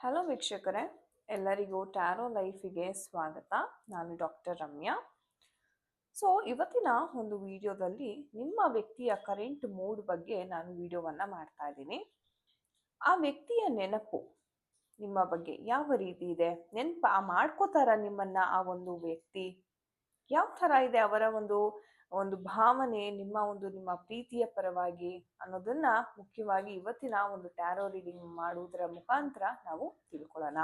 Hello ವೀಕ್ಷಕರೇ, ಎಲ್ಲರಿಗೂ taro ಲೈಫಿಗೆ ಸ್ವಾಗತ. ನಾನು ಡಾಕ್ಟರ್ ರಮ್ಯಾ. ಸೊ ಇವತ್ತಿನ ಒಂದು ವಿಡಿಯೋದಲ್ಲಿ ನಿಮ್ಮ ವ್ಯಕ್ತಿಯ ಕರೆಂಟ್ ಮೂಡ್ ಬಗ್ಗೆ ನಾನು ವಿಡಿಯೋವನ್ನು ಮಾಡ್ತಾ ಇದ್ದೀನಿ. ಆ ವ್ಯಕ್ತಿಯ ನೆನಪು ನಿಮ್ಮ ಬಗ್ಗೆ ಯಾವ ರೀತಿ ಇದೆ? ನೆನಪ ಮಾಡ್ಕೋತಾರ ನಿಮ್ಮನ್ನ ಆ ಒಂದು ವ್ಯಕ್ತಿ? ಯಾವ ಥರ ಇದೆ ಅವರ ಒಂದು ಒಂದು ಭಾವನೆ, ನಿಮ್ಮ ಒಂದು, ನಿಮ್ಮ ಪ್ರೀತಿಯ ಪರವಾಗಿ ಅನ್ನೋದನ್ನ ಮುಖ್ಯವಾಗಿ ಇವತ್ತಿನ ಒಂದು ಟ್ಯಾರೋ ರೀಡಿಂಗ್ ಮಾಡುವುದರ ಮುಖಾಂತರ ನಾವು ತಿಳ್ಕೊಳ್ಳೋಣ.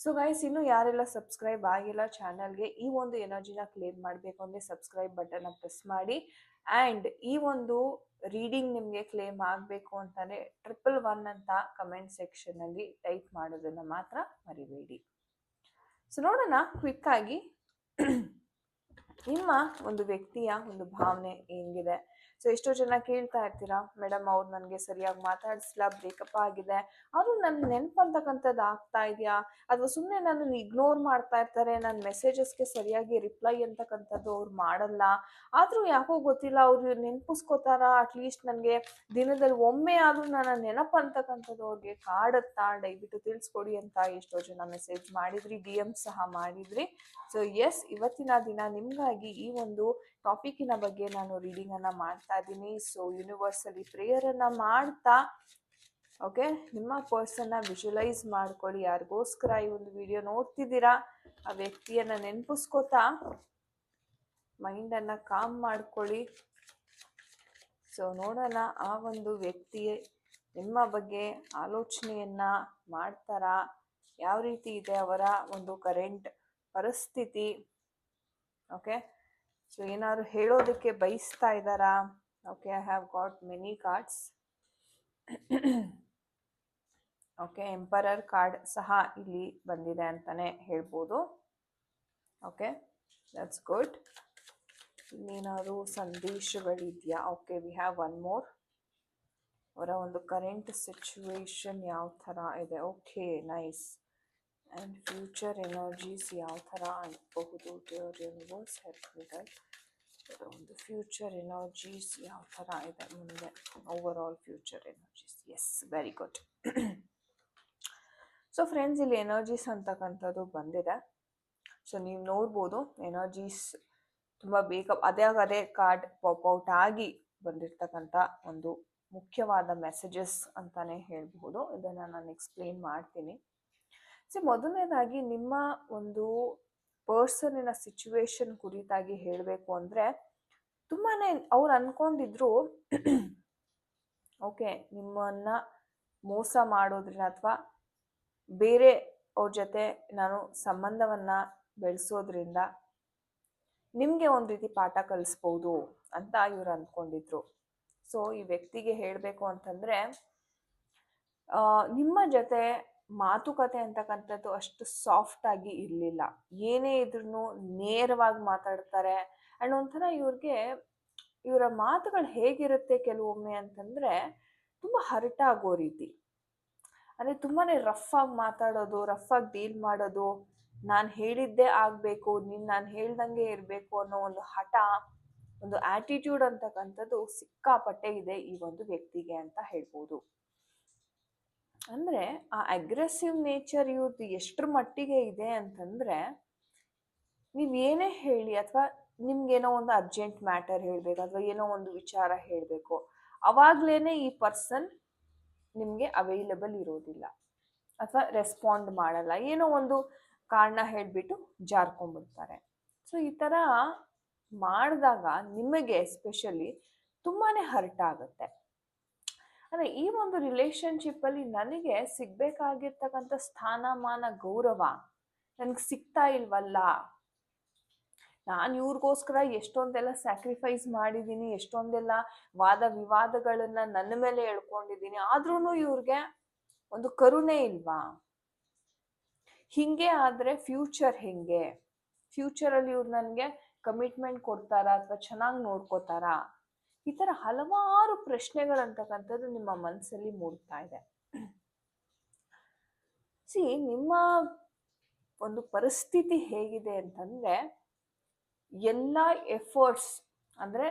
ಸೊ ಗೈಸ್ ಇನ್ನು ಯಾರೆಲ್ಲ ಸಬ್ಸ್ಕ್ರೈಬ್ ಆಗಿಲ್ಲ ಚಾನಲ್ಗೆ, ಈ ಒಂದು ಎನರ್ಜಿನ ಕ್ಲೇಮ್ ಮಾಡಬೇಕು ಅಂದರೆ ಸಬ್ಸ್ಕ್ರೈಬ್ ಬಟನ್ನ ಪ್ರೆಸ್ ಮಾಡಿ. ಆ್ಯಂಡ್ ಈ ಒಂದು ರೀಡಿಂಗ್ ನಿಮಗೆ ಕ್ಲೇಮ್ ಆಗಬೇಕು ಅಂತಲೇ ಟ್ರಿಪಲ್ ಒನ್ ಅಂತ ಕಮೆಂಟ್ ಸೆಕ್ಷನಲ್ಲಿ ಟೈಪ್ ಮಾಡೋದನ್ನು ಮಾತ್ರ ಮರಿಬೇಡಿ. ಸೊ ನೋಡೋಣ ಕ್ವಿಕ್ಕಾಗಿ. ನಿಮ್ಮ ಒಂದು ವ್ಯಕ್ತಿಯ ಒಂದು ಭಾವನೆ ಹೆಂಗಿದೆ ಸೊ ಎಷ್ಟೋ ಜನ ಕೇಳ್ತಾ ಇರ್ತೀರಾ, ಮೇಡಮ್, ಅವ್ರು ನನಗೆ ಸರಿಯಾಗಿ ಮಾತಾಡಿಸ್ಲಾ ಬ್ರೇಕಪ್ ಆಗಿದೆ. ಅವರು ನನ್ನ ನೆನಪಂತಕ್ಕಂಥದ್ದು ಆಗ್ತಾ ಇದೆಯಾ? ಅಥವಾ ಸುಮ್ಮನೆ ನನ್ನನ್ನು ಇಗ್ನೋರ್ ಮಾಡ್ತಾ ಇರ್ತಾರೆ ನನ್ನ ಮೆಸೇಜಸ್ಗೆ ಸರಿಯಾಗಿ ರಿಪ್ಲೈ ಅಂತಕ್ಕಂಥದ್ದು ಅವ್ರು ಮಾಡಲ್ಲ. ಆದರೂ ಯಾಕೋ ಗೊತ್ತಿಲ್ಲ, ಅವ್ರು ನೆನಪಿಸ್ಕೋತಾರ? ಅಟ್ಲೀಸ್ಟ್ ನನಗೆ ದಿನದಲ್ಲಿ ಒಮ್ಮೆ ಆದರೂ ನನ್ನ ನೆನಪು ಅಂತಕ್ಕಂಥದ್ದು ಅವ್ರಿಗೆ ಕಾಡುತ್ತಾ? ದಯವಿಟ್ಟು ತಿಳಿಸ್ಕೊಡಿ ಅಂತ ಎಷ್ಟೋ ಜನ ಮೆಸೇಜ್ ಮಾಡಿದ್ರಿ ಡಿ ಎಂ ಸಹ ಮಾಡಿದ್ರಿ. ಸೊ ಎಸ್ ಇವತ್ತಿನ ದಿನ ನಿಮಗಾಗಿ ಈ ಒಂದು ಟಾಪಿಕ್ಕಿನ ಬಗ್ಗೆ ನಾನು ರೀಡಿಂಗನ್ನು ಮಾಡ್ತಾ ಇದ್ದೀನಿ. ಸೊ ಯೂನಿವರ್ಸಲ್ಲಿ ಪ್ರೇಯರನ್ನು ಮಾಡ್ತಾ ಓಕೆ ನಿಮ್ಮ ಪರ್ಸನ್ನ ವಿಜುವಲೈಸ್ ಮಾಡ್ಕೊಳ್ಳಿ. ಯಾರಿಗೋಸ್ಕರ ಈ ಒಂದು ವಿಡಿಯೋ ನೋಡ್ತಿದ್ದೀರಾ? ಆ ವ್ಯಕ್ತಿಯನ್ನ ನೆನಪಿಸ್ಕೋತಾ ಮೈಂಡನ್ನು ಕಾಮ್ ಮಾಡ್ಕೊಳ್ಳಿ. ಸೊ ನೋಡೋಣ, ಆ ಒಂದು ವ್ಯಕ್ತಿ ನಿಮ್ಮ ಬಗ್ಗೆ ಆಲೋಚನೆಯನ್ನ ಮಾಡ್ತಾರಾ? ಯಾವ ರೀತಿ ಇದೆ ಅವರ ಒಂದು ಕರೆಂಟ್ ಪರಿಸ್ಥಿತಿ? ಓಕೆ ಸೊ ಏನಾದ್ರು ಹೇಳೋದಕ್ಕೆ ಬಯಸ್ತಾ ಇದ್ದಾರಾ? Okay I have got many cards okay emperor card ಸಹ ಇಲ್ಲಿ ಬಂದಿದೆ ಅಂತಾನೆ ಹೇಳ್ಬೋದು. ಓಕೆ ದಟ್ಸ್ ಗುಡ್ ಇನ್ನೇನಾದ್ರು ಸಂದೇಶಗಳಿದೆಯಾ? Okay we have one more ಅವರ ಒಂದು ಕರೆಂಟ್ ಸಿಚುವೇಶನ್ ಯಾವ ಥರ ಇದೆ? Okay nice and future energies ಯಾವ ಥರ ಆಗಬಹುದು ಡಿಯರ್ ಯೂನಿವರ್ಸ್ ಹೆಲ್ಪ್ ಒಂದು ಫ್ಯೂಚರ್ ಎನರ್ಜೀಸ್ ಯಾವ ಥರ ಇದೆ ಮುಂದೆ over all future energies yes very good so friends ಇಲ್ಲಿ ಎನರ್ಜೀಸ್ ಅಂತಕ್ಕಂಥದ್ದು ಬಂದಿದೆ. ಸೊ ನೀವು ನೋಡ್ಬೋದು ಎನರ್ಜೀಸ್ ತುಂಬ ಬೇಗ, ಅದೇ ಅದೇ ಕಾರ್ಡ್ ಪಾಪ್ಔಟ್ ಆಗಿ ಬಂದಿರತಕ್ಕಂಥ ಒಂದು ಮುಖ್ಯವಾದ ಮೆಸೇಜಸ್ ಅಂತಲೇ ಹೇಳ್ಬೋದು ಇದನ್ನು ನಾನು ಎಕ್ಸ್ಪ್ಲೇನ್ ಮಾಡ್ತೀನಿ. ಸೊ ಮೊದಲನೇದಾಗಿ ನಿಮ್ಮ ಒಂದು ಪರ್ಸನಿನ ಸಿಚುವೇಶನ್ ಕುರಿತಾಗಿ ಹೇಳಬೇಕು ಅಂದರೆ ತುಂಬಾ ಅವ್ರು ಅನ್ಕೊಂಡಿದ್ರು ಓಕೆ ನಿಮ್ಮನ್ನ ಮೋಸ ಮಾಡೋದ್ರಿಂದ ಅಥವಾ ಬೇರೆ ಅವ್ರ ಜೊತೆ ನಾನು ಸಂಬಂಧವನ್ನ ಬೆಳೆಸೋದ್ರಿಂದ ನಿಮಗೆ ಒಂದು ರೀತಿ ಪಾಠ ಕಲಿಸ್ಬೋದು ಅಂತ ಇವ್ರು ಅಂದ್ಕೊಂಡಿದ್ರು ಸೊ ಈ ವ್ಯಕ್ತಿಗೆ ಹೇಳಬೇಕು ಅಂತಂದರೆ ನಿಮ್ಮ ಜೊತೆ ಮಾತುಕತೆ ಅಂತಕ್ಕಂಥದ್ದು ಅಷ್ಟು ಸಾಫ್ಟ್ ಆಗಿ ಇರಲಿಲ್ಲ. ಏನೇ ಇದ್ರೂ ನೇರವಾಗಿ ಮಾತಾಡ್ತಾರೆ. ಆ್ಯಂಡ್ ಒಂಥರ ಇವ್ರಿಗೆ, ಇವರ ಮಾತುಗಳು ಹೇಗಿರುತ್ತೆ ಕೆಲವೊಮ್ಮೆ ಅಂತಂದರೆ ತುಂಬ ಹರ್ಟ್ ಆಗೋ ರೀತಿ. ಅಂದರೆ ತುಂಬಾ ರಫ್ ಆಗಿ ಮಾತಾಡೋದು ರಫ್ ಆಗಿ ಡೀಲ್ ಮಾಡೋದು, ನಾನು ಹೇಳಿದ್ದೇ ಆಗಬೇಕು, ನೀನು ನಾನು ಹೇಳ್ದಂಗೆ ಇರಬೇಕು ಅನ್ನೋ ಒಂದು ಹಠ, ಒಂದು ಆಟಿಟ್ಯೂಡ್ ಅಂತಕ್ಕಂಥದ್ದು ಸಿಕ್ಕಾಪಟ್ಟೆ ಇದೆ ಈ ಒಂದು ವ್ಯಕ್ತಿಗೆ ಅಂತ ಹೇಳ್ಬೋದು. ಅಂದರೆ ಆ ಅಗ್ರೆಸಿವ್ ನೇಚರ್ ಇವ್ರದ್ದು ಎಷ್ಟರ ಮಟ್ಟಿಗೆ ಇದೆ ಅಂತಂದರೆ ನೀವೇನೇ ಹೇಳಿ ಅಥವಾ ನಿಮ್ಗೇನೋ ಒಂದು ಅರ್ಜೆಂಟ್ ಮ್ಯಾಟರ್ ಹೇಳಬೇಕು ಅಥವಾ ಏನೋ ಒಂದು ವಿಚಾರ ಹೇಳಬೇಕು ಅವಾಗಲೇ ಈ ಪರ್ಸನ್ ನಿಮಗೆ ಅವೈಲಬಲ್ ಇರೋದಿಲ್ಲ. ಅಥವಾ ರೆಸ್ಪಾಂಡ್ ಮಾಡಲ್ಲ. ಏನೋ ಒಂದು ಕಾರಣ ಹೇಳಿಬಿಟ್ಟು ಜಾರ್ಕೊಂಡ್ಬಿಡ್ತಾರೆ. ಸೊ ಈ ಥರ ಮಾಡಿದಾಗ ನಿಮಗೆ ಎಸ್ಪೆಷಲಿ ತುಂಬಾ ಹರ್ಟ್ ಆಗುತ್ತೆ. ಅಂದರೆ ಈ ಒಂದು ರಿಲೇಶನ್ಶಿಪ್ಪಲ್ಲಿ ನನಗೆ ಸಿಗ್ಬೇಕಾಗಿರ್ತಕ್ಕಂಥ ಸ್ಥಾನಮಾನ, ಗೌರವ ನನಗೆ ಸಿಗ್ತಾ ಇಲ್ವಲ್ಲ? ನಾನು ಇವ್ರಿಗೋಸ್ಕರ ಎಷ್ಟೊಂದೆಲ್ಲ ಸ್ಯಾಕ್ರಿಫೈಸ್ ಮಾಡಿದ್ದೀನಿ ಎಷ್ಟೊಂದೆಲ್ಲ ವಾದ ವಿವಾದಗಳನ್ನ ನನ್ನ ಮೇಲೆ ಎಳ್ಕೊಂಡಿದ್ದೀನಿ ಆದ್ರೂ ಇವ್ರಿಗೆ ಒಂದು ಕರುಣೆ ಇಲ್ವಾ? ಹಿಂಗೆ ಆದರೆ ಫ್ಯೂಚರ್ ಹೆಂಗೆ? ಫ್ಯೂಚರಲ್ಲಿ ಇವ್ರು ನನಗೆ ಕಮಿಟ್ಮೆಂಟ್ ಕೊಡ್ತಾರಾ ಅಥವಾ ಚೆನ್ನಾಗಿ ನೋಡ್ಕೋತಾರಾ? ಈ ತರ ಹಲವಾರು ಪ್ರಶ್ನೆಗಳಂತಕ್ಕಂಥದ್ದು ನಿಮ್ಮ ಮನಸ್ಸಲ್ಲಿ ಮೂಡ್ತಾ ಇದೆ. ಸಿ, ನಿಮ್ಮ ಒಂದು ಪರಿಸ್ಥಿತಿ ಹೇಗಿದೆ ಅಂತಂದ್ರೆ, ಎಲ್ಲ ಎಫರ್ಟ್ಸ್ ಅಂದ್ರೆ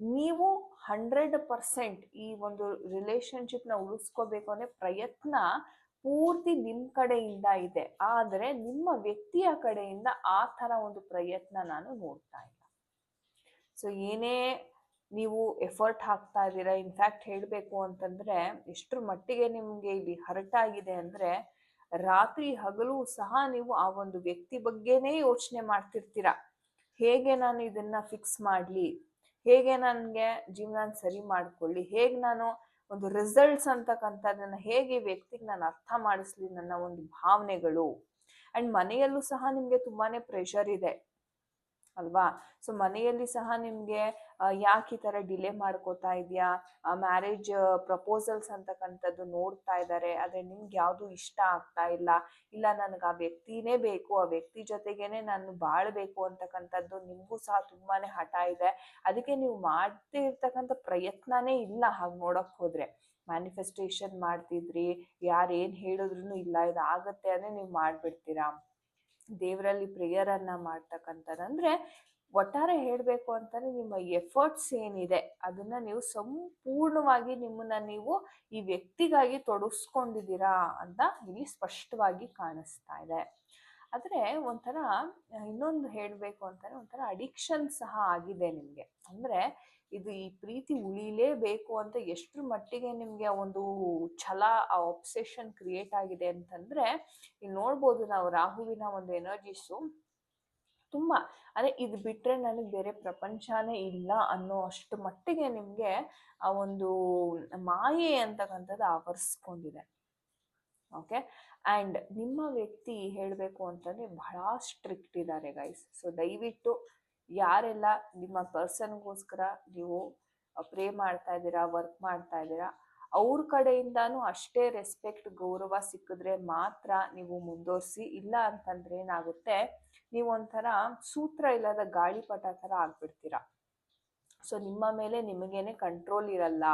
ನೀವು ಹಂಡ್ರೆಡ್ ಪರ್ಸೆಂಟ್ ಈ ಒಂದು ರಿಲೇಶನ್ಶಿಪ್ನ ಉಳಿಸ್ಕೋಬೇಕು ಅನ್ನೋ ಪ್ರಯತ್ನ ಪೂರ್ತಿ ನಿಮ್ಮ ಕಡೆಯಿಂದ ಇದೆ. ಆದರೆ ನಿಮ್ಮ ವ್ಯಕ್ತಿಯ ಕಡೆಯಿಂದ ಆ ಥರ ಒಂದು ಪ್ರಯತ್ನ ನಾನು ನೋಡ್ತಾ ಇಲ್ಲ. ಸೊ ಏನೇ ನೀವು ಎಫರ್ಟ್ ಹಾಕ್ತಾ ಇದ್ದೀರಾ? ಇನ್ಫ್ಯಾಕ್ಟ್ ಹೇಳಬೇಕು ಅಂತಂದ್ರೆ ಎಷ್ಟರ ಮಟ್ಟಿಗೆ ನಿಮಗೆ ಇಲ್ಲಿ ಹರಟಾಗಿದೆ ಅಂದ್ರೆ, ರಾತ್ರಿ ಹಗಲು ಸಹ ನೀವು ಆ ಒಂದು ವ್ಯಕ್ತಿ ಬಗ್ಗೆನೇ ಯೋಚನೆ ಮಾಡ್ತಿರ್ತೀರಾ. ಹೇಗೆ ನಾನು ಇದನ್ನ ಫಿಕ್ಸ್ ಮಾಡಲಿ? ಹೇಗೆ ನನಗೆ ಜೀವನ ಸರಿ ಮಾಡ್ಕೊಳ್ಳಿ? ಹೇಗೆ ನಾನು ಒಂದು ರಿಸಲ್ಟ್ಸ್ ಅಂತಕ್ಕಂಥದ್ದನ್ನು ಹೇಗೆ ವ್ಯಕ್ತಿಗೆ ನಾನು ಅರ್ಥ ಮಾಡಿಸ್ಲಿ ನನ್ನ ಒಂದು ಭಾವನೆಗಳು? ಅಂಡ್ ಮನೆಯಲ್ಲೂ ಸಹ ನಿಮಗೆ ತುಂಬಾನೇ ಪ್ರೆಷರ್ ಇದೆ. ಅಲ್ವಾ? ಸೊ ಮನೆಯಲ್ಲಿ ಸಹ ನಿಮಗೆ ಯಾಕೆ ಈ ತರ ಡಿಲೇ ಮಾಡ್ಕೋತಾ ಇದೆಯಾ? ಮ್ಯಾರೇಜ್ ಪ್ರಪೋಸಲ್ಸ್ ಅಂತಕ್ಕಂಥದ್ದು ನೋಡ್ತಾ ಇದ್ದಾರೆ ಆದ್ರೆ ನಿಮ್ಗೆ ಯಾವುದು ಇಷ್ಟ ಆಗ್ತಾ ಇಲ್ಲ. ಇಲ್ಲ, ನನಗೆ ಆ ವ್ಯಕ್ತಿನೇ ಬೇಕು, ಆ ವ್ಯಕ್ತಿ ಜೊತೆಗೇನೆ ನಾನು ಬಾಳ್ಬೇಕು ಅಂತಕ್ಕಂಥದ್ದು ನಿಮಗೂ ಸಹ ತುಂಬಾನೇ ಹಠ ಇದೆ. ಅದಕ್ಕೆ ನೀವು ಮಾಡ್ತಿರ್ತಕ್ಕಂಥ ಪ್ರಯತ್ನನೇ ಇಲ್ಲ ಹಾಗೆ ನೋಡಕ್ ಹೋದ್ರೆ. ಮ್ಯಾನಿಫೆಸ್ಟೇಷನ್ ಮಾಡ್ತಿದ್ರಿ, ಯಾರು ಏನು ಹೇಳಿದ್ರು ಇಲ್ಲ, ಇದಾಗತ್ತೆ ಅಂದ್ರೆ ನೀವು ಮಾಡ್ಬಿಡ್ತೀರಾ? ದೇವರಲ್ಲಿ ಪ್ರೇಯರ್ ಅನ್ನ ಮಾಡ್ತಕ್ಕಂಥದ್ದು ಅಂದ್ರೆ ಒಟ್ಟಾರೆ ಹೇಳಬೇಕು ಅಂತಂದ್ರೆ ನಿಮ್ಮ ಎಫರ್ಟ್ಸ್ ಏನಿದೆ ಅದನ್ನ ನೀವು ಸಂಪೂರ್ಣವಾಗಿ ನಿಮ್ಮನ್ನ ನೀವು ಈ ವ್ಯಕ್ತಿಗಾಗಿ ತೊಡಗಿಸ್ಕೊಂಡಿದ್ದೀರಾ ಅಂತ ಇಲ್ಲಿ ಸ್ಪಷ್ಟವಾಗಿ ಕಾಣಿಸ್ತಾ ಇದೆ. ಆದರೆ ಒಂಥರ, ಇನ್ನೊಂದು ಹೇಳಬೇಕು ಅಂತಂದ್ರೆ ಒಂಥರ ಅಡಿಕ್ಷನ್ ಸಹ ಆಗಿದೆ ನಿಮಗೆ. ಅಂದ್ರೆ ಇದು ಈ ಪ್ರೀತಿ ಉಳಿಲೇಬೇಕು ಅಂತ ಎಷ್ಟ್ರ ಮಟ್ಟಿಗೆ ನಿಮ್ಗೆ ಒಂದು ಛಲ, ಆ ಒಬ್ಸೆಷನ್ ಕ್ರಿಯೇಟ್ ಆಗಿದೆ ಅಂತಂದ್ರೆ, ಇಲ್ಲಿ ನೋಡ್ಬೋದು ನಾವು ರಾಹುವಿನ ಒಂದು ಎನರ್ಜೀಸು ತುಂಬಾ. ಅಂದ್ರೆ ಇದು ಬಿಟ್ರೆ ನನಗೆ ಬೇರೆ ಪ್ರಪಂಚನೇ ಇಲ್ಲ ಅನ್ನೋ ಅಷ್ಟು ಮಟ್ಟಿಗೆ ನಿಮ್ಗೆ ಆ ಒಂದು ಮಾಯೆ ಅಂತಕ್ಕಂಥದ್ದು ಆವರಿಸ್ಕೊಂಡಿದೆ. ಓಕೆ ಆ್ಯಂಡ್ ನಿಮ್ಮ ವ್ಯಕ್ತಿ ಹೇಳಬೇಕು ಅಂತಂದರೆ ಬಹಳ ಸ್ಟ್ರಿಕ್ಟ್ ಇದ್ದಾರೆ ಗೈಸ್ ಸೊ ದಯವಿಟ್ಟು ಯಾರೆಲ್ಲ ನಿಮ್ಮ ಪರ್ಸನ್ಗೋಸ್ಕರ ನೀವು ಪ್ರೇ ಮಾಡ್ತಾ ಇದ್ದೀರಾ ವರ್ಕ್ ಮಾಡ್ತಾ ಇದ್ದೀರಾ, ಅವ್ರ ಕಡೆಯಿಂದಾನು ಅಷ್ಟೇ ರೆಸ್ಪೆಕ್ಟ್ ಗೌರವ ಸಿಕ್ಕಿದ್ರೆ ಮಾತ್ರ ನೀವು ಮುಂದುವರಿಸಿ, ಇಲ್ಲ ಅಂತಂದ್ರೆ ಏನಾಗುತ್ತೆ, ನೀವು ಒಂಥರ ಸೂತ್ರ ಇಲ್ಲದ ಗಾಳಿಪಟ ಥರ ಆಗ್ಬಿಡ್ತೀರಾ. ಸೊ ನಿಮ್ಮ ಮೇಲೆ ನಿಮಗೇನೆ ಕಂಟ್ರೋಲ್ ಇರಲ್ಲ.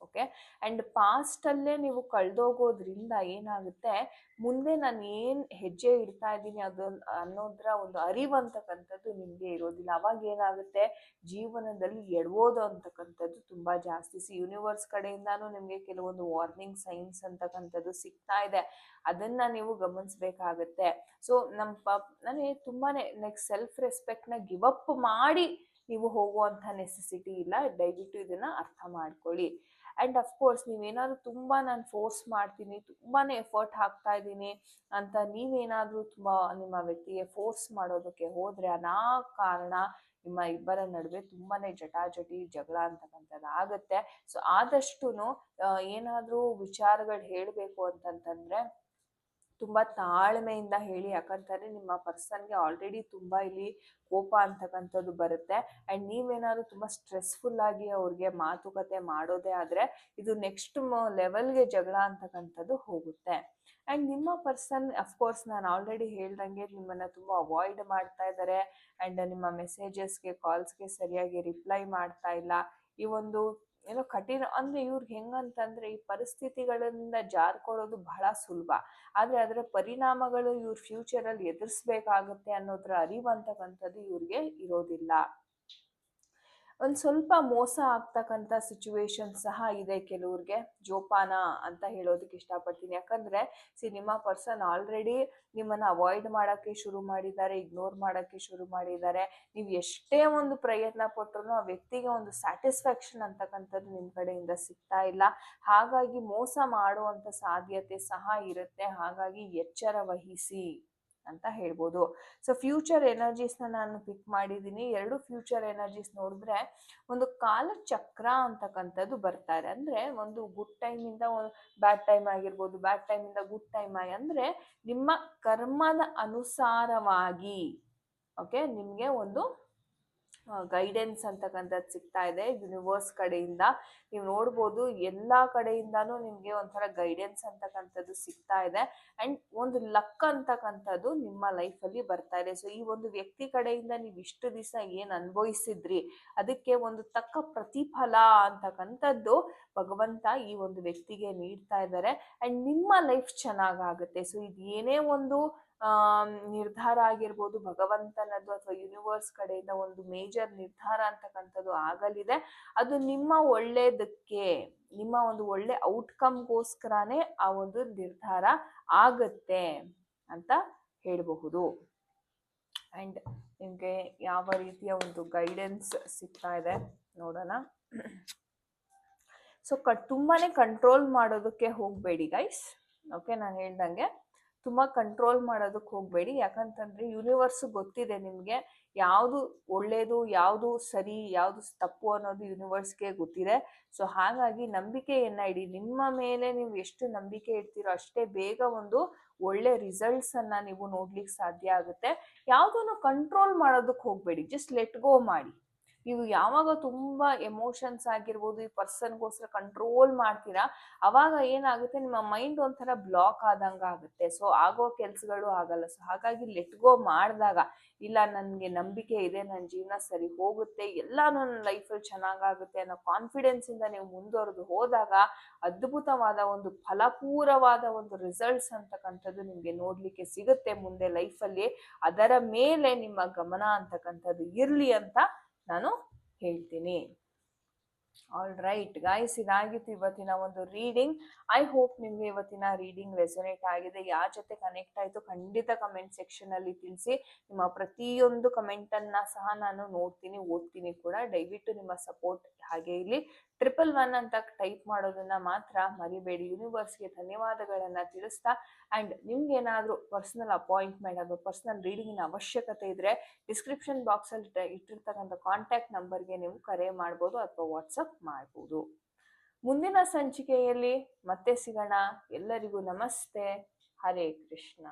ಓಕೆ? ಆ್ಯಂಡ್ ಪಾಸ್ಟಲ್ಲೇ ನೀವು ಕಳೆದೋಗೋದ್ರಿಂದ ಏನಾಗುತ್ತೆ? ಮುಂದೆ ನಾನು ಏನು ಹೆಜ್ಜೆ ಇಡ್ತಾ ಇದ್ದೀನಿ ಅದು ಅನ್ನೋದ್ರ ಒಂದು ಅರಿವು ಅಂತಕ್ಕಂಥದ್ದು ನಿಮಗೆ ಇರೋದಿಲ್ಲ. ಅವಾಗ ಏನಾಗುತ್ತೆ? ಜೀವನದಲ್ಲಿ ಎಡವೋದು ಅಂತಕ್ಕಂಥದ್ದು ತುಂಬ ಜಾಸ್ತಿ. ಸಿ ಯೂನಿವರ್ಸ್ ಕಡೆಯಿಂದಾನು ನಿಮಗೆ ಕೆಲವೊಂದು ವಾರ್ನಿಂಗ್ ಸೈನ್ಸ್ ಅಂತಕ್ಕಂಥದ್ದು ಸಿಗ್ತಾ ಇದೆ. ಅದನ್ನು ನೀವು ಗಮನಿಸ್ಬೇಕಾಗತ್ತೆ. ಸೊ ನಮ್ಮ ಪ ನನಗೆ ತುಂಬಾ ನೆಕ್ಸ್ಟ್ ಸೆಲ್ಫ್ ರೆಸ್ಪೆಕ್ಟ್ನ ಗಿವ್ ಅಪ್ ಮಾಡಿ ನೀವು ಹೋಗುವಂಥ ನೆಸೆಸಿಟಿ ಇಲ್ಲ. ದಯವಿಟ್ಟು ಇದನ್ನು ಅರ್ಥ ಮಾಡ್ಕೊಳ್ಳಿ. ಆ್ಯಂಡ್ ಅಫ್ಕೋರ್ಸ್ ನೀವೇನಾದರೂ ತುಂಬ ನಾನು ಫೋರ್ಸ್ ಮಾಡ್ತೀನಿ ತುಂಬಾ ಎಫರ್ಟ್ ಹಾಕ್ತಾ ಇದ್ದೀನಿ ಅಂತ ನೀವೇನಾದರೂ ತುಂಬ ನಿಮ್ಮ ವ್ಯಕ್ತಿಗೆ ಫೋರ್ಸ್ ಮಾಡೋದಕ್ಕೆ ಹೋದರೆ ಕಾರಣ ನಿಮ್ಮ ಇಬ್ಬರ ನಡುವೆ ತುಂಬಾ ಜಟಾಜಟಿ, ಜಗಳ ಅಂತಕ್ಕಂಥದ್ದು ಆಗುತ್ತೆ. ಸೊ ಆದಷ್ಟು ಏನಾದರೂ ವಿಚಾರಗಳು ಹೇಳಬೇಕು ಅಂತಂತಂದ್ರೆ ತುಂಬಾ ತಾಳ್ಮೆಯಿಂದ ಹೇಳಿ, ಯಾಕಂತಂದರೆ ನಿಮ್ಮ ಪರ್ಸನ್ಗೆ ಆಲ್ರೆಡಿ ತುಂಬಾ ಇಲ್ಲಿ ಕೋಪ ಅಂತಕ್ಕಂಥದ್ದು ಬರುತ್ತೆ. ಅಂಡ್ ನೀವೇನಾದ್ರು ತುಂಬಾ ಸ್ಟ್ರೆಸ್ಫುಲ್ ಆಗಿ ಅವ್ರಿಗೆ ಮಾತುಕತೆ ಮಾಡೋದೇ ಆದ್ರೆ, ಇದು ನೆಕ್ಸ್ಟ್ ಲೆವೆಲ್ಗೆ ಜಗಳ ಅಂತಕ್ಕಂಥದ್ದು ಹೋಗುತ್ತೆ. ಅಂಡ್ ನಿಮ್ಮ ಪರ್ಸನ್ ಅಫ್ಕೋರ್ಸ್ ನಾನು ಆಲ್ರೆಡಿ ಹೇಳ್ದಂಗೆ ನಿಮ್ಮನ್ನ ತುಂಬಾ ಅವಾಯ್ಡ್ ಮಾಡ್ತಾ ಇದ್ದಾರೆ ಅಂಡ್ ನಿಮ್ಮ ಮೆಸೇಜಸ್ಗೆ ಕಾಲ್ಸ್ಗೆ ಸರಿಯಾಗಿ ರಿಪ್ಲೈ ಮಾಡ್ತಾ ಇಲ್ಲ. ಈ ಒಂದು ಏನೋ ಕಠಿಣ ಅಂದ್ರೆ ಇವ್ರಿಗೆ ಹೆಂಗಂತಂದ್ರೆ ಈ ಪರಿಸ್ಥಿತಿಗಳಿಂದ ಜಾರ್ಕೊಳ್ಳೋದು ಬಹಳ ಸುಲಭ. ಆದ್ರೆ ಅದರ ಪರಿಣಾಮಗಳು ಇವ್ರ ಫ್ಯೂಚರ್ ಅಲ್ಲಿ ಎದುರಿಸ್ಬೇಕಾಗುತ್ತೆ ಅನ್ನೋದ್ರ ಅರಿವಂತಕ್ಕಂಥದ್ದು ಇವ್ರಿಗೆ ಇರೋದಿಲ್ಲ. ಒಂದು ಸ್ವಲ್ಪ ಮೋಸ ಆಗ್ತಕ್ಕಂಥ ಸಿಚುವೇಶನ್ ಸಹ ಇದೆ ಕೆಲವ್ರಿಗೆ. ಜೋಪಾನ ಅಂತ ಹೇಳೋದಕ್ಕೆ ಇಷ್ಟಪಡ್ತೀನಿ. ಯಾಕಂದರೆ ಸಿನಿಮಾ ಪರ್ಸನ್ ಆಲ್ರೆಡಿ ನಿಮ್ಮನ್ನ ಅವಾಯ್ಡ್ ಮಾಡೋಕ್ಕೆ ಶುರು ಮಾಡಿದ್ದಾರೆ ಇಗ್ನೋರ್ ಮಾಡೋಕ್ಕೆ ಶುರು ಮಾಡಿದ್ದಾರೆ. ನೀವು ಎಷ್ಟೇ ಒಂದು ಪ್ರಯತ್ನ ಪಟ್ಟರು ಆ ವ್ಯಕ್ತಿಗೆ ಒಂದು ಸ್ಯಾಟಿಸ್ಫ್ಯಾಕ್ಷನ್ ಅಂತಕ್ಕಂಥದ್ದು ನಿಮ್ಮ ಕಡೆಯಿಂದ ಸಿಗ್ತಾ ಇಲ್ಲ. ಹಾಗಾಗಿ ಮೋಸ ಮಾಡುವಂಥ ಸಾಧ್ಯತೆ ಸಹ ಇರುತ್ತೆ. ಹಾಗಾಗಿ ಎಚ್ಚರ ವಹಿಸಿ. ಅಂತ ಹೇಳ್ಬೋದು. ಸೊ ಫ್ಯೂಚರ್ ಎನರ್ಜೀಸ್ನ ನಾನು ಪಿಕ್ ಮಾಡಿದ್ದೀನಿ. ಎರಡು ಫ್ಯೂಚರ್ ಎನರ್ಜೀಸ್ ನೋಡಿದ್ರೆ ಒಂದು ಕಾಲಚಕ್ರ ಅಂತಕ್ಕಂಥದ್ದು ಬರ್ತಾರೆ ಅಂದರೆ ಒಂದು ಗುಡ್ ಟೈಮಿಂದ ಒಂದು ಬ್ಯಾಡ್ ಟೈಮ್ ಆಗಿರ್ಬೋದು ಬ್ಯಾಡ್ ಟೈಮಿಂದ ಗುಡ್ ಟೈಮ್ ಆಗಿ ಅಂದರೆ ನಿಮ್ಮ ಕರ್ಮದ ಅನುಸಾರವಾಗಿ ಓಕೆ ನಿಮಗೆ ಒಂದು ಗೈಡೆನ್ಸ್ ಅಂತಕ್ಕಂಥದ್ದು ಸಿಗ್ತಾ ಇದೆ ಯೂನಿವರ್ಸ್ ಕಡೆಯಿಂದ. ನೀವು ನೋಡ್ಬೋದು ಎಲ್ಲ ಕಡೆಯಿಂದಾನು ನಿಮಗೆ ಒಂಥರ ಗೈಡೆನ್ಸ್ ಅಂತಕ್ಕಂಥದ್ದು ಸಿಗ್ತಾ ಇದೆ. ಆ್ಯಂಡ್ ಒಂದು ಲಕ್ ಅಂತಕ್ಕಂಥದ್ದು ನಿಮ್ಮ ಲೈಫಲ್ಲಿ ಬರ್ತಾ ಇದೆ. ಸೊ ಈ ಒಂದು ವ್ಯಕ್ತಿ ಕಡೆಯಿಂದ ನೀವು ಇಷ್ಟು ದಿವಸ ಏನು ಅನುಭವಿಸಿದ್ರಿ? ಅದಕ್ಕೆ ಒಂದು ತಕ್ಕ ಪ್ರತಿಫಲ ಅಂತಕ್ಕಂಥದ್ದು ಭಗವಂತ ಈ ಒಂದು ವ್ಯಕ್ತಿಗೆ ನೀಡ್ತಾ ಇದ್ದಾರೆ. ಆ್ಯಂಡ್ ನಿಮ್ಮ ಲೈಫ್ ಚೆನ್ನಾಗಾಗುತ್ತೆ ಸೊ ಇದು ಏನೇ ಒಂದು ನಿರ್ಧಾರ ಆಗಿರ್ಬೋದು, ಭಗವಂತನದ್ದು ಅಥವಾ ಯೂನಿವರ್ಸ್ ಕಡೆಯಿಂದ ಒಂದು ಮೇಜರ್ ನಿರ್ಧಾರ ಅಂತಕ್ಕಂಥದ್ದು ಆಗಲಿದೆ. ಅದು ನಿಮ್ಮ ಒಳ್ಳೇದಕ್ಕೆ, ನಿಮ್ಮ ಒಂದು ಒಳ್ಳೆ ಔಟ್ಕಮ್ಗೋಸ್ಕರನೇ ಆ ಒಂದು ನಿರ್ಧಾರ ಆಗತ್ತೆ ಅಂತ ಹೇಳಬಹುದು. ಆ್ಯಂಡ್ ನಿಮಗೆ ಯಾವ ರೀತಿಯ ಒಂದು ಗೈಡೆನ್ಸ್ ಸಿಗ್ತಾ ಇದೆ ನೋಡೋಣ. ಸೊ ಕ ತುಂಬಾ ಕಂಟ್ರೋಲ್ ಮಾಡೋದಕ್ಕೆ ಹೋಗಬೇಡಿ ಗೈಸ್ ಓಕೆ ನಾನು ಹೇಳ್ದಂಗೆ. ತುಂಬ ಕಂಟ್ರೋಲ್ ಮಾಡೋದಕ್ಕೆ ಹೋಗಬೇಡಿ. ಯಾಕಂತಂದರೆ ಯೂನಿವರ್ಸ್ ಗೊತ್ತಿದೆ ನಿಮಗೆ. ಯಾವುದು ಒಳ್ಳೆಯದು ಯಾವುದು ಸರಿ, ಯಾವುದು ತಪ್ಪು ಅನ್ನೋದು ಯೂನಿವರ್ಸ್ಗೆ ಗೊತ್ತಿದೆ. ಸೊ ಹಾಗಾಗಿ ನಂಬಿಕೆಯನ್ನು ಇಡಿ. ನಿಮ್ಮ ಮೇಲೆ ನೀವು ಎಷ್ಟು ನಂಬಿಕೆ ಇಡ್ತೀರೋ ಅಷ್ಟೇ ಬೇಗ ಒಂದು ಒಳ್ಳೆ ರಿಸಲ್ಟ್ಸನ್ನು ನೀವು ನೋಡ್ಲಿಕ್ಕೆ ಸಾಧ್ಯ ಆಗುತ್ತೆ. ಯಾವುದನ್ನು ಕಂಟ್ರೋಲ್ ಮಾಡೋದಕ್ಕೆ ಹೋಗಬೇಡಿ. ಜಸ್ಟ್ ಲೆಟ್ ಗೋ ಮಾಡಿ. ನೀವು ಯಾವಾಗ ತುಂಬ ಎಮೋಷನ್ಸ್ ಆಗಿರ್ಬೋದು, ಈ ಪರ್ಸನ್ಗೋಸ್ಕರ ಕಂಟ್ರೋಲ್ ಮಾಡ್ತೀರಾ, ಅವಾಗ ಏನಾಗುತ್ತೆ, ನಿಮ್ಮ ಮೈಂಡ್ ಒಂಥರ ಬ್ಲಾಕ್ ಆದಂಗೆ ಆಗುತ್ತೆ. ಸೊ ಆಗೋ ಕೆಲಸಗಳು ಆಗಲ್ಲ. ಸೊ ಹಾಗಾಗಿ ಲೆಟ್ ಗೋ ಮಾಡಿದಾಗ, ಇಲ್ಲ, ನನಗೆ ನಂಬಿಕೆ ಇದೆ ನನ್ನ ಜೀವನ ಸರಿ ಹೋಗುತ್ತೆ, ಎಲ್ಲ ನನ್ನ ಲೈಫಲ್ಲಿ ಚೆನ್ನಾಗಾಗುತ್ತೆ ಅನ್ನೋ ಕಾನ್ಫಿಡೆನ್ಸಿಂದ ನೀವು ಮುಂದುವರೆದು ಹೋದಾಗ, ಅದ್ಭುತವಾದ ಒಂದು ಫಲಪೂರವಾದ ಒಂದು ರಿಸಲ್ಟ್ಸ್ ಅಂತಕ್ಕಂಥದ್ದು ನಿಮಗೆ ನೋಡಲಿಕ್ಕೆ ಸಿಗುತ್ತೆ ಮುಂದೆ ಲೈಫಲ್ಲಿ ಅದರ ಮೇಲೆ ನಿಮ್ಮ ಗಮನ ಅಂತಕ್ಕಂಥದ್ದು ಇರಲಿ ಅಂತ ನಾನು ಹೇಳ್ತೀನಿ. ಆಲ್ ರೈಟ್ ಗಾಯ್ಸ್ ಇದಾಗಿತ್ತು ಇವತ್ತಿನ ಒಂದು ರೀಡಿಂಗ್ ಐ ಹೋಪ್ ನಿಮಗೆ ಇವತ್ತಿನ ರೀಡಿಂಗ್ ರೆಸೊನೇಟ್ ಆಗಿದೆ. ಯಾರ ಜೊತೆ ಕನೆಕ್ಟ್ ಆಯಿತು ಖಂಡಿತ ಕಮೆಂಟ್ ಸೆಕ್ಷನಲ್ಲಿ ತಿಳಿಸಿ. ನಿಮ್ಮ ಪ್ರತಿಯೊಂದು ಕಮೆಂಟನ್ನು ಸಹ ನಾನು ನೋಡ್ತೀನಿ, ಓದ್ತೀನಿ ಕೂಡ. ದಯವಿಟ್ಟು ನಿಮ್ಮ ಸಪೋರ್ಟ್ ಹಾಗೆ ಇಲ್ಲಿ ಟ್ರಿಪಲ್ ಒನ್ ಅಂತ ಟೈಪ್ ಮಾಡೋದನ್ನ ಮಾತ್ರ ಮರಿಬೇಡಿ. ಯೂನಿವರ್ಸ್ಗೆ ಧನ್ಯವಾದಗಳನ್ನು ತಿಳಿಸ್ತಾ ಅಂಡ್ ನಿಮ್ಗೆ ಏನಾದರೂ ಪರ್ಸನಲ್ ಅಪಾಯಿಂಟ್ಮೆಂಟ್ ಅಥವಾ ಪರ್ಸನಲ್ ರೀಡಿಂಗಿನ ಅವಶ್ಯಕತೆ ಇದ್ರೆ ಡಿಸ್ಕ್ರಿಪ್ಷನ್ ಬಾಕ್ಸ್ ಅಲ್ಲಿ ಇಟ್ಟಿರ್ತಕ್ಕಂಥ ಕಾಂಟ್ಯಾಕ್ಟ್ ನಂಬರ್ಗೆ ನೀವು ಕರೆ ಮಾಡ್ಬೋದು ಅಥವಾ ವಾಟ್ಸಪ್ ಮಾಡ್ಬೋದು. ಮುಂದಿನ ಸಂಚಿಕೆಯಲ್ಲಿ ಮತ್ತೆ ಸಿಗೋಣ. ಎಲ್ಲರಿಗೂ ನಮಸ್ತೆ. ಹರೇ ಕೃಷ್ಣ.